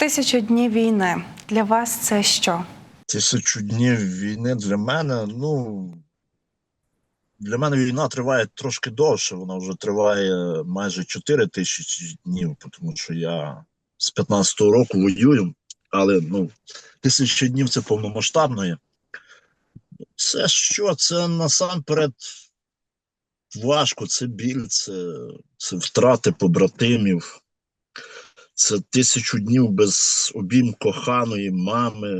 Тисячу днів війни для вас це що? Тисячу днів війни для мене, ну. Для мене війна триває трошки довше. Вона вже триває майже 4 тисячі днів, тому що я з 15-го року воюю, але ну, тисяча днів це повномасштабної. Це що? Це насамперед важко, це біль, це, це втрати побратимів. Це тисячу днів без обійм коханої мами,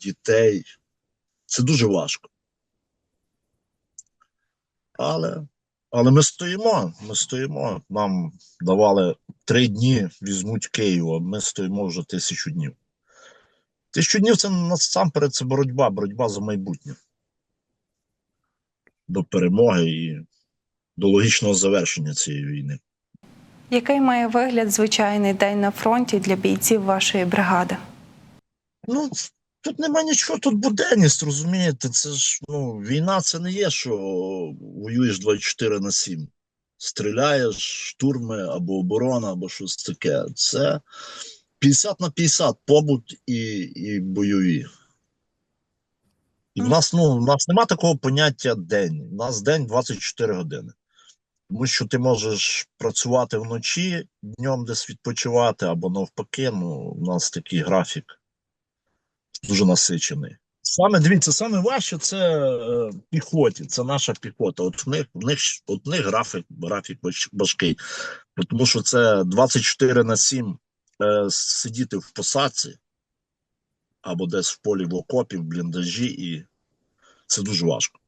дітей. Це дуже важко. Але, але ми стоїмо, ми стоїмо. Нам давали три дні, візьмуть Київ, а ми стоїмо вже тисячу днів. Тисячу днів це насамперед це боротьба, боротьба за майбутнє. До перемоги і до логічного завершення цієї війни. Який має вигляд звичайний день на фронті для бійців вашої бригади? Ну, тут нема нічого, тут буденність, розумієте? Це ж ну, війна це не є, що воюєш 24 на 7. Стріляєш, штурми або оборона, або щось таке. Це 50 на 50 побут і, і бойові. І в нас, ну, в нас нема такого поняття день. У нас день 24 години. Тому що ти можеш працювати вночі, днем десь відпочивати, або навпаки, ну, у нас такий графік дуже насичений. Саме дивіться, саме важче це е, піхоті, це наша піхота. От в них в них, от в них графік, графік важкий, тому що це 24 на 7 е, сидіти в посадці або десь в полі в окопі, в бліндажі, і це дуже важко.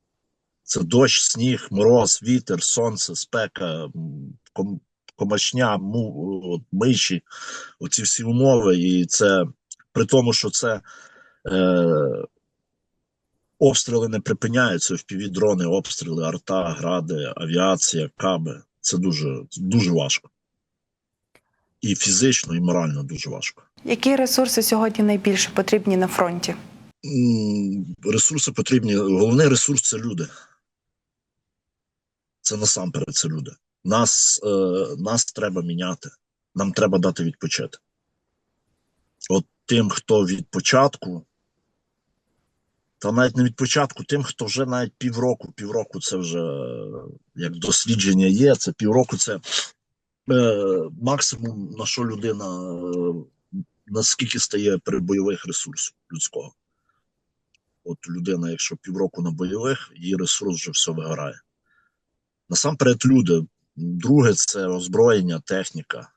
Це дощ, сніг, мороз, вітер, сонце, спека, ком, комашня, му, от, миші, оці всі умови, і це при тому, що це е, обстріли не припиняються, впівдрони, обстріли, арта, гради, авіація, каби. Це дуже, дуже важко. І фізично, і морально дуже важко. Які ресурси сьогодні найбільше потрібні на фронті? Ресурси потрібні. Головний ресурс це люди. Це насамперед це люди. Нас, е, нас треба міняти. Нам треба дати відпочити. От тим, хто від початку, та навіть не від початку, тим, хто вже навіть півроку, півроку це вже як дослідження є, це півроку це е, максимум, на що людина е, наскільки стає при бойових ресурсів людського. От людина, якщо півроку на бойових, її ресурс вже все вигорає. Насамперед, люди. Друге, це озброєння, техніка,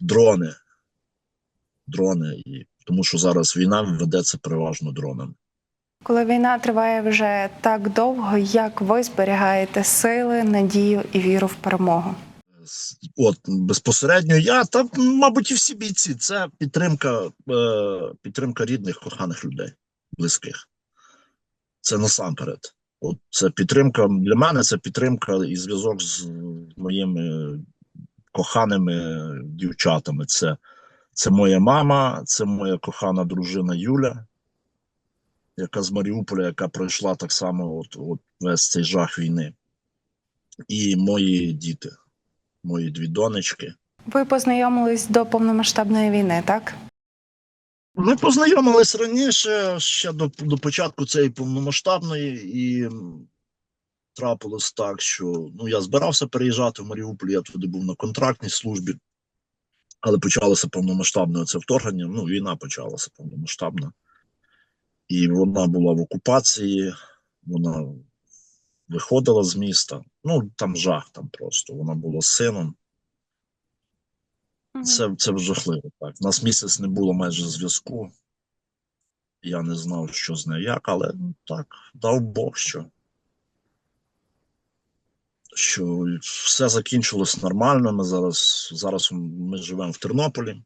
дрони. Дрони. І, тому що зараз війна ведеться переважно дронами. Коли війна триває вже так довго, як ви зберігаєте сили, надію і віру в перемогу? От безпосередньо я, та, мабуть, і всі бійці. Це підтримка, е, підтримка рідних, коханих людей, близьких. Це насамперед. От це підтримка для мене, це підтримка і зв'язок з моїми коханими дівчатами. Це, це моя мама, це моя кохана дружина Юля, яка з Маріуполя, яка пройшла так само от, от весь цей жах війни. І мої діти мої дві донечки. Ви познайомились до повномасштабної війни, так? Ми познайомились раніше, ще до, до початку цієї повномасштабної, і трапилось так, що ну, я збирався переїжджати в Маріуполь, я туди був на контрактній службі, але почалося повномасштабне це вторгнення. Ну, війна почалася повномасштабна. І вона була в окупації, вона виходила з міста. Ну, там жах, там просто. Вона була сином. Це, це жахливо. Так. У нас місяць не було майже зв'язку. Я не знав, що з нею як, але ну, так, дав Бог, що, що все закінчилось нормально. Ми зараз, зараз ми живемо в Тернополі.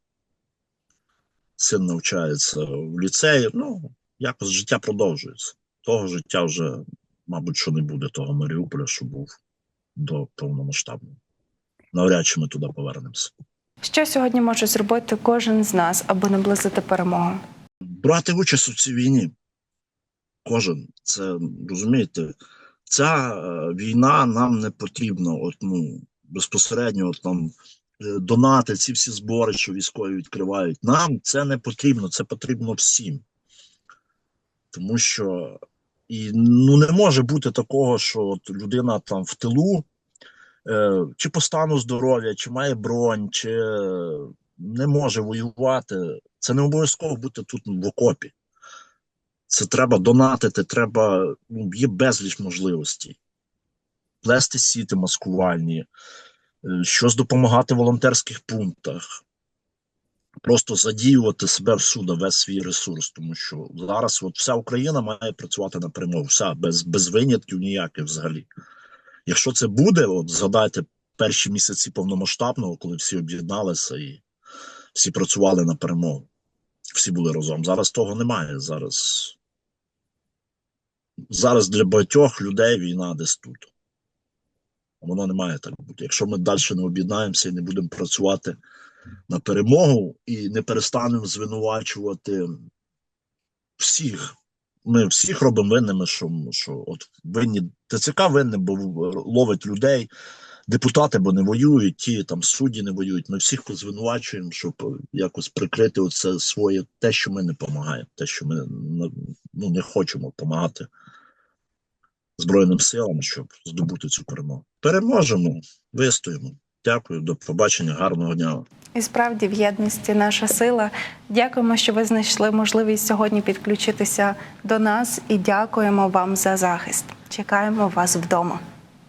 Син навчається в ліцеї. Ну, якось життя продовжується. Того життя вже, мабуть, що не буде того Маріуполя, що був до повномасштабного. Навряд чи ми туди повернемося. Що сьогодні може зробити кожен з нас, аби наблизити перемогу? брати участь у цій війні. Кожен, це розумієте, ця е, війна нам не потрібна. От, ну, безпосередньо от, там е, донати, ці всі збори, що військові відкривають. Нам це не потрібно, це потрібно всім. Тому що і ну не може бути такого, що от людина там в тилу, чи по стану здоров'я, чи має бронь, чи е, не може воювати. Це не обов'язково бути тут в окопі. Це треба донатити, треба, ну, є безліч можливостей. Плести сіти маскувальні, е, щось допомагати в волонтерських пунктах, просто задіювати себе всюди, весь свій ресурс, тому що зараз от вся Україна має працювати на вся без, без винятків ніяких взагалі. Якщо це буде, от згадайте перші місяці повномасштабного, коли всі об'єдналися і всі працювали на перемогу, всі були разом. Зараз того немає. Зараз, зараз для багатьох людей війна десь тут. Воно не має так бути. Якщо ми далі не об'єднаємося і не будемо працювати на перемогу і не перестанемо звинувачувати всіх. Ми всіх робимо винними, що, що от винні ТЦК винні, бо ловить людей, депутати, бо не воюють, ті там судді не воюють. Ми всіх звинувачуємо, щоб якось прикрити оце своє те, що ми не допомагаємо, те, що ми ну, не хочемо допомагати Збройним силам, щоб здобути цю перемогу. Переможемо, вистоїмо. Дякую, до побачення, гарного дня. І справді в єдності наша сила. Дякуємо, що ви знайшли можливість сьогодні підключитися до нас і дякуємо вам за захист. Чекаємо вас вдома.